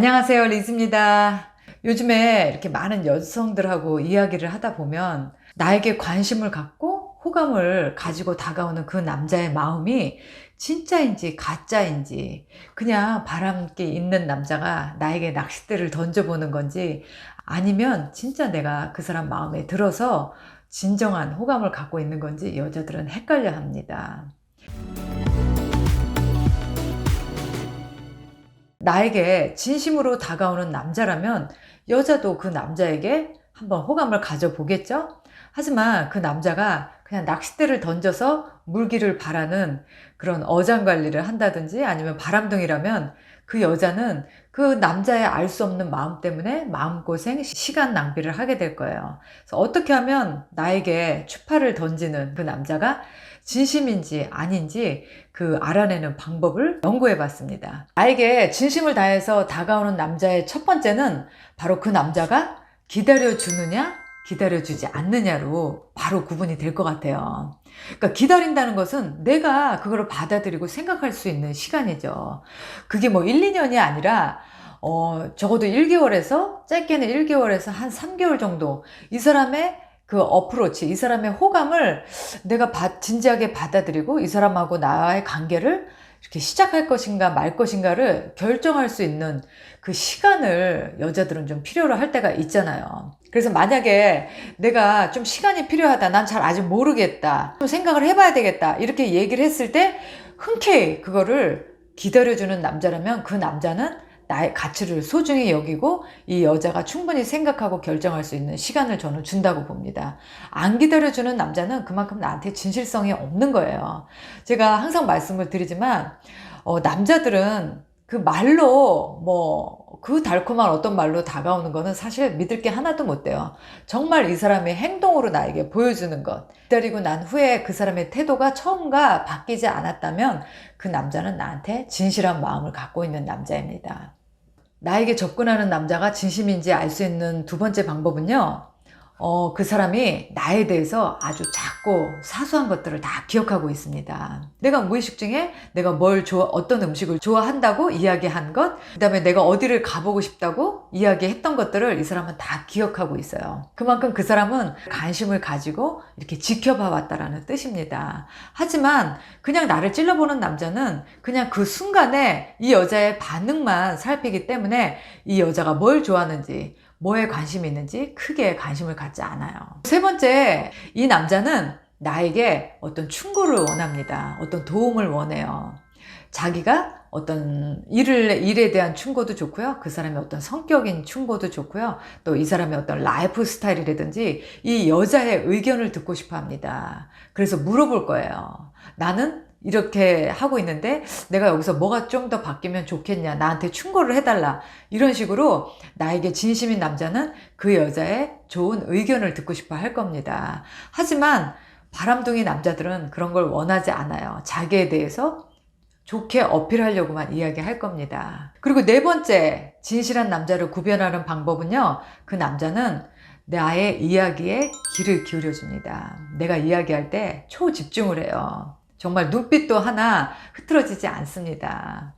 안녕하세요, 리즈입니다. 요즘에 이렇게 많은 여성들하고 이야기를 하다 보면 나에게 관심을 갖고 호감을 가지고 다가오는 그 남자의 마음이 진짜인지 가짜인지 그냥 바람기 있는 남자가 나에게 낚싯대를 던져보는 건지 아니면 진짜 내가 그 사람 마음에 들어서 진정한 호감을 갖고 있는 건지 여자들은 헷갈려 합니다. 나에게 진심으로 다가오는 남자라면 여자도 그 남자에게 한번 호감을 가져보겠죠? 하지만 그 남자가 그냥 낚싯대를 던져서 물기를 바라는 그런 어장관리를 한다든지 아니면 바람둥이라면 그 여자는 그 남자의 알 수 없는 마음 때문에 마음고생, 시간 낭비를 하게 될 거예요. 그래서 어떻게 하면 나에게 추파를 던지는 그 남자가 진심인지 아닌지 그 알아내는 방법을 연구해 봤습니다. 나에게 진심을 다해서 다가오는 남자의 첫 번째는 바로 그 남자가 기다려 주느냐, 기다려 주지 않느냐로 바로 구분이 될 것 같아요. 그러니까 기다린다는 것은 내가 그걸 받아들이고 생각할 수 있는 시간이죠. 그게 뭐 1, 2년이 아니라 어, 적어도 1개월에서 짧게는 1개월에서 한 3개월 정도 이 사람의 그 어프로치, 이 사람의 호감을 내가 바, 진지하게 받아들이고 이 사람하고 나의 관계를 이렇게 시작할 것인가 말 것인가를 결정할 수 있는 그 시간을 여자들은 좀 필요로 할 때가 있잖아요. 그래서 만약에 내가 좀 시간이 필요하다, 난 잘 아직 모르겠다, 좀 생각을 해봐야 되겠다, 이렇게 얘기를 했을 때 흔쾌히 그거를 기다려주는 남자라면 그 남자는 나의 가치를 소중히 여기고 이 여자가 충분히 생각하고 결정할 수 있는 시간을 저는 준다고 봅니다. 안 기다려주는 남자는 그만큼 나한테 진실성이 없는 거예요. 제가 항상 말씀을 드리지만, 어, 남자들은 그 말로 뭐 그 달콤한 어떤 말로 다가오는 거는 사실 믿을 게 하나도 못 돼요. 정말 이 사람의 행동으로 나에게 보여주는 것. 기다리고 난 후에 그 사람의 태도가 처음과 바뀌지 않았다면 그 남자는 나한테 진실한 마음을 갖고 있는 남자입니다. 나에게 접근하는 남자가 진심인지 알 수 있는 두 번째 방법은요. 어, 그 사람이 나에 대해서 아주 작고 사소한 것들을 다 기억하고 있습니다. 내가 무의식 중에 내가 뭘 좋아, 어떤 음식을 좋아한다고 이야기한 것, 그 다음에 내가 어디를 가보고 싶다고 이야기했던 것들을 이 사람은 다 기억하고 있어요. 그만큼 그 사람은 관심을 가지고 이렇게 지켜봐 왔다라는 뜻입니다. 하지만 그냥 나를 찔러보는 남자는 그냥 그 순간에 이 여자의 반응만 살피기 때문에 이 여자가 뭘 좋아하는지, 뭐에 관심이 있는지 크게 관심을 갖지 않아요. 세 번째, 이 남자는 나에게 어떤 충고를 원합니다. 어떤 도움을 원해요. 자기가 어떤 일을, 일에 대한 충고도 좋고요. 그 사람의 어떤 성격인 충고도 좋고요. 또 이 사람의 어떤 라이프 스타일이라든지 이 여자의 의견을 듣고 싶어 합니다. 그래서 물어볼 거예요. 나는 이렇게 하고 있는데 내가 여기서 뭐가 좀 더 바뀌면 좋겠냐 나한테 충고를 해달라 이런 식으로 나에게 진심인 남자는 그 여자의 좋은 의견을 듣고 싶어 할 겁니다. 하지만 바람둥이 남자들은 그런 걸 원하지 않아요. 자기에 대해서 좋게 어필하려고만 이야기할 겁니다. 그리고 네 번째 진실한 남자를 구별하는 방법은요 그 남자는 나의 이야기에 귀를 기울여 줍니다. 내가 이야기할 때 초집중을 해요 정말 눈빛도 하나 흐트러지지 않습니다.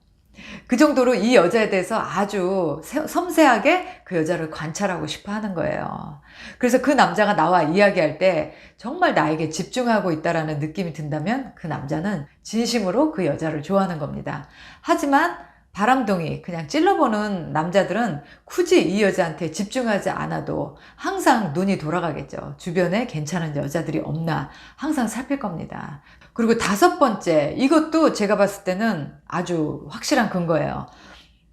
그 정도로 이 여자에 대해서 아주 섬세하게 그 여자를 관찰하고 싶어 하는 거예요. 그래서 그 남자가 나와 이야기할 때 정말 나에게 집중하고 있다라는 느낌이 든다면 그 남자는 진심으로 그 여자를 좋아하는 겁니다. 하지만 바람둥이 그냥 찔러보는 남자들은 굳이 이 여자한테 집중하지 않아도 항상 눈이 돌아가겠죠. 주변에 괜찮은 여자들이 없나 항상 살필 겁니다. 그리고 다섯 번째, 이것도 제가 봤을 때는 아주 확실한 근거예요.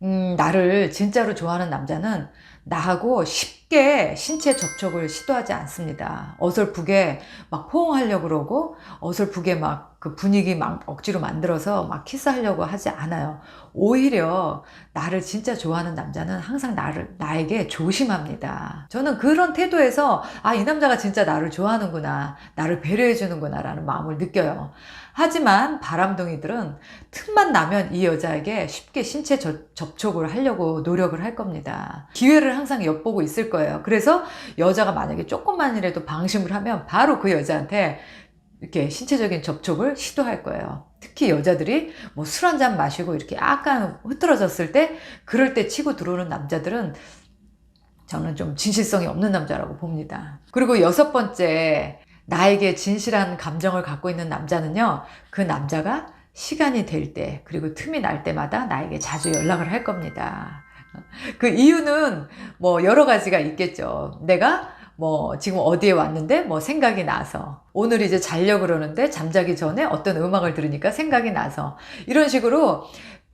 음, 나를 진짜로 좋아하는 남자는 나하고 쉽게 신체 접촉을 시도하지 않습니다. 어설프게 막 포옹하려고 그러고, 어설프게 막 그 분위기 막 억지로 만들어서 막 키스하려고 하지 않아요. 오히려 나를 진짜 좋아하는 남자는 항상 나를, 나에게 조심합니다. 저는 그런 태도에서, 아, 이 남자가 진짜 나를 좋아하는구나. 나를 배려해 주는구나. 라는 마음을 느껴요. 하지만 바람둥이들은 틈만 나면 이 여자에게 쉽게 신체 저, 접촉을 하려고 노력을 할 겁니다. 기회를 항상 엿보고 있을 거예요. 그래서 여자가 만약에 조금만이라도 방심을 하면 바로 그 여자한테 이렇게 신체적인 접촉을 시도할 거예요. 특히 여자들이 뭐 술 한 잔 마시고 이렇게 약간 흐트러졌을 때 그럴 때 치고 들어오는 남자들은 저는 좀 진실성이 없는 남자라고 봅니다. 그리고 여섯 번째, 나에게 진실한 감정을 갖고 있는 남자는요, 그 남자가 시간이 될 때, 그리고 틈이 날 때마다 나에게 자주 연락을 할 겁니다. 그 이유는 뭐 여러 가지가 있겠죠. 내가 뭐 지금 어디에 왔는데 뭐 생각이 나서 오늘 이제 자려고 그러는데 잠자기 전에 어떤 음악을 들으니까 생각이 나서 이런 식으로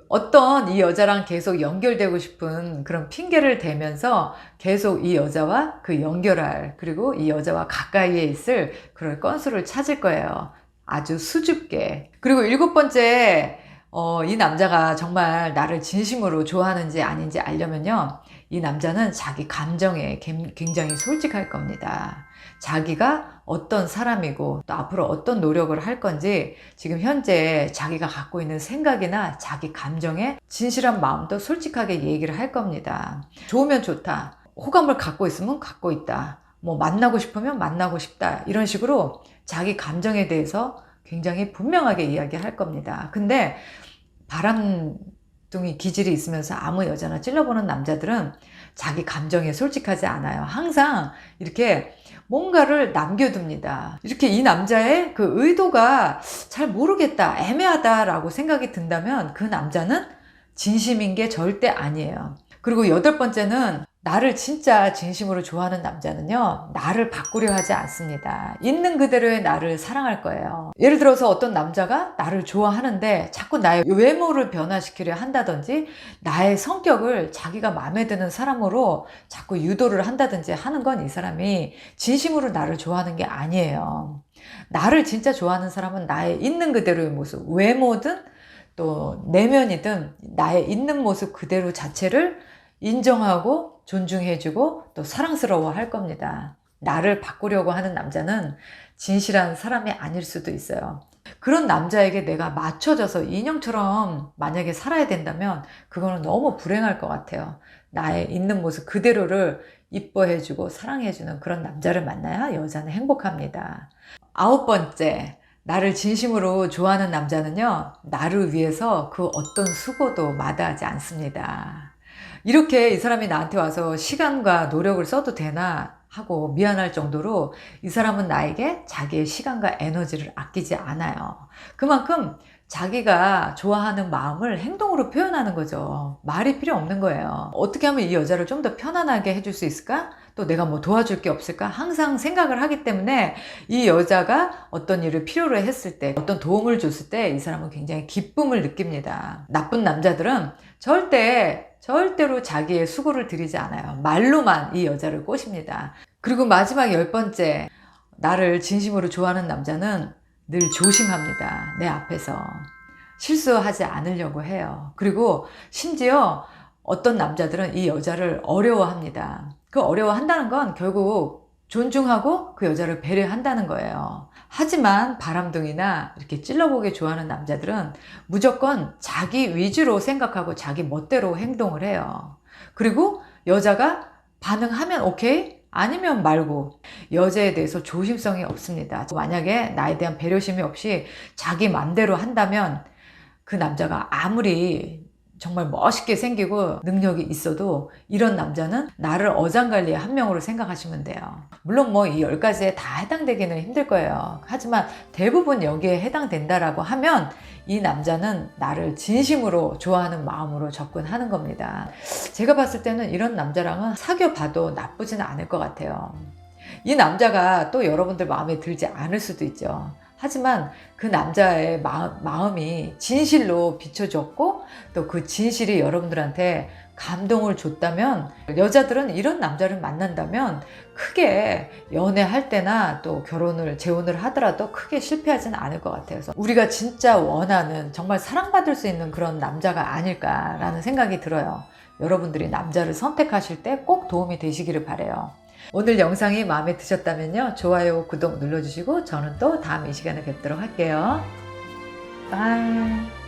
어떤 이 여자랑 계속 연결되고 싶은 그런 핑계를 대면서 계속 이 여자와 그 연결할 그리고 이 여자와 가까이에 있을 그런 건수를 찾을 거예요. 아주 수줍게. 그리고 일곱 번째, 어, 이 남자가 정말 나를 진심으로 좋아하는지 아닌지 알려면요. 이 남자는 자기 감정에 갬- 굉장히 솔직할 겁니다. 자기가 어떤 사람이고 또 앞으로 어떤 노력을 할 건지 지금 현재 자기가 갖고 있는 생각이나 자기 감정에 진실한 마음도 솔직하게 얘기를 할 겁니다. 좋으면 좋다. 호감을 갖고 있으면 갖고 있다. 뭐 만나고 싶으면 만나고 싶다. 이런 식으로 자기 감정에 대해서 굉장히 분명하게 이야기할 겁니다. 근데 바람둥이 기질이 있으면서 아무 여자나 찔러보는 남자들은 자기 감정에 솔직하지 않아요. 항상 이렇게 뭔가를 남겨둡니다. 이렇게 이 남자의 그 의도가 잘 모르겠다, 애매하다라고 생각이 든다면 그 남자는 진심인 게 절대 아니에요. 그리고 여덟 번째는 나를 진짜 진심으로 좋아하는 남자는요, 나를 바꾸려 하지 않습니다. 있는 그대로의 나를 사랑할 거예요. 예를 들어서 어떤 남자가 나를 좋아하는데 자꾸 나의 외모를 변화시키려 한다든지, 나의 성격을 자기가 마음에 드는 사람으로 자꾸 유도를 한다든지 하는 건 이 사람이 진심으로 나를 좋아하는 게 아니에요. 나를 진짜 좋아하는 사람은 나의 있는 그대로의 모습, 외모든 또 내면이든 나의 있는 모습 그대로 자체를 인정하고 존중해주고 또 사랑스러워 할 겁니다. 나를 바꾸려고 하는 남자는 진실한 사람이 아닐 수도 있어요. 그런 남자에게 내가 맞춰져서 인형처럼 만약에 살아야 된다면 그거는 너무 불행할 것 같아요. 나의 있는 모습 그대로를 이뻐해주고 사랑해주는 그런 남자를 만나야 여자는 행복합니다. 아홉 번째, 나를 진심으로 좋아하는 남자는요, 나를 위해서 그 어떤 수고도 마다하지 않습니다. 이렇게 이 사람이 나한테 와서 시간과 노력을 써도 되나 하고 미안할 정도로 이 사람은 나에게 자기의 시간과 에너지를 아끼지 않아요. 그만큼 자기가 좋아하는 마음을 행동으로 표현하는 거죠. 말이 필요 없는 거예요. 어떻게 하면 이 여자를 좀 더 편안하게 해줄 수 있을까? 또 내가 뭐 도와줄 게 없을까? 항상 생각을 하기 때문에 이 여자가 어떤 일을 필요로 했을 때, 어떤 도움을 줬을 때 이 사람은 굉장히 기쁨을 느낍니다. 나쁜 남자들은 절대 절대로 자기의 수고를 들이지 않아요. 말로만 이 여자를 꼬십니다. 그리고 마지막 열 번째, 나를 진심으로 좋아하는 남자는 늘 조심합니다. 내 앞에서. 실수하지 않으려고 해요. 그리고 심지어 어떤 남자들은 이 여자를 어려워합니다. 그 어려워한다는 건 결국 존중하고 그 여자를 배려한다는 거예요. 하지만 바람둥이나 이렇게 찔러보기 좋아하는 남자들은 무조건 자기 위주로 생각하고 자기 멋대로 행동을 해요. 그리고 여자가 반응하면 오케이, 아니면 말고 여자에 대해서 조심성이 없습니다. 만약에 나에 대한 배려심이 없이 자기 맘대로 한다면 그 남자가 아무리 정말 멋있게 생기고 능력이 있어도 이런 남자는 나를 어장관리의 한 명으로 생각하시면 돼요. 물론 뭐이열 가지에 다 해당되기는 힘들 거예요. 하지만 대부분 여기에 해당된다라고 하면 이 남자는 나를 진심으로 좋아하는 마음으로 접근하는 겁니다. 제가 봤을 때는 이런 남자랑은 사귀어봐도 나쁘지는 않을 것 같아요. 이 남자가 또 여러분들 마음에 들지 않을 수도 있죠. 하지만 그 남자의 마음, 이 진실로 비춰졌고 또 그 진실이 여러분들한테 감동을 줬다면 여자들은 이런 남자를 만난다면 크게 연애할 때나 또 결혼을 재혼을 하더라도 크게 실패하지는 않을 것 같아요. 그래서 우리가 진짜 원하는 정말 사랑받을 수 있는 그런 남자가 아닐까라는 생각이 들어요. 여러분들이 남자를 선택하실 때 꼭 도움이 되시기를 바래요. 오늘 영상이 마음에 드셨다면요. 좋아요, 구독 눌러주시고 저는 또 다음 이 시간에 뵙도록 할게요. 바이.